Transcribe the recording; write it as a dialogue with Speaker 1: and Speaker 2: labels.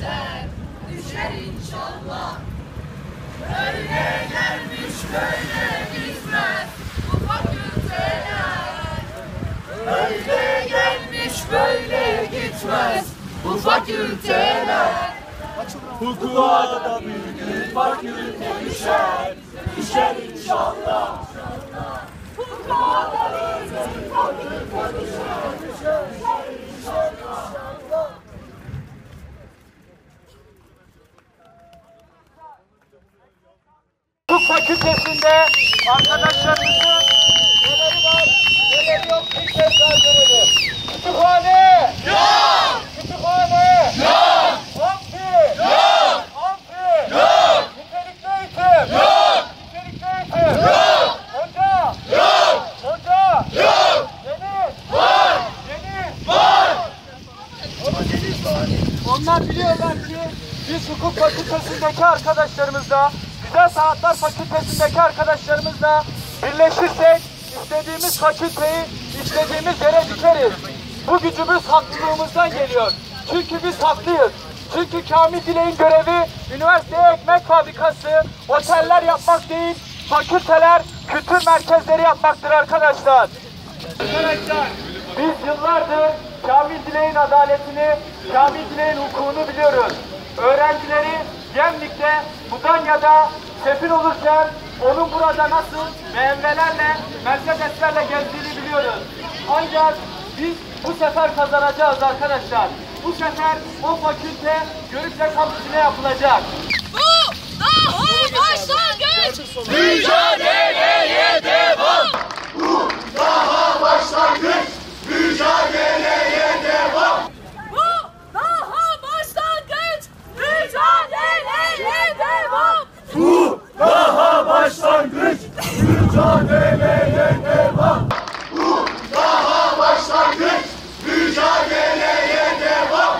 Speaker 1: düşer, düşer inşallah. Öyle gelmiş böyle gitmez bu fakülteler. Öyle gelmiş böyle gitmez bu fakülteler.
Speaker 2: Hukuka da bir gün fakülte düşer,
Speaker 3: Fakültesinde arkadaşlarımızın neleri var, neleri yok kez daha görelim. Kütüphane! Yok! Kütüphane! Yok! Amfi! Yok! Amfi! Yok! Nitelikli eğitim! Yok! Nitelikli eğitim! Yok! Hoca! Yok! Hoca! Yok! Deniz! Var! Deniz! Var! Onlar biliyorlar ki biz hukuk fakültesindeki arkadaşlarımızla, Güzel Sanatlar Fakültesindeki arkadaşlarımızla birleşirsek istediğimiz fakülteyi istediğimiz yere dikeriz. Bu gücümüz haklılığımızdan geliyor. Çünkü biz haklıyız. Çünkü Kamil Dilek'in görevi üniversiteye ekmek fabrikası, oteller yapmak değil, fakülteler, kültür merkezleri yapmaktır arkadaşlar. Arkadaşlar biz yıllardır Kamil Dilek'in adaletini, Kamil Dilek'in hukukunu biliyoruz. Öğrencileri Gemlik'te, Mudanya'da sefil olurken onun burada nasıl BMW'lerle, Mercedes'lerle gezdiğini biliyoruz. Ancak biz bu sefer kazanacağız arkadaşlar. Bu sefer o fakülte Görükle kampüsüne yapılacak.
Speaker 1: Bu daha başlangıç.
Speaker 2: Mücadeleye Ordem!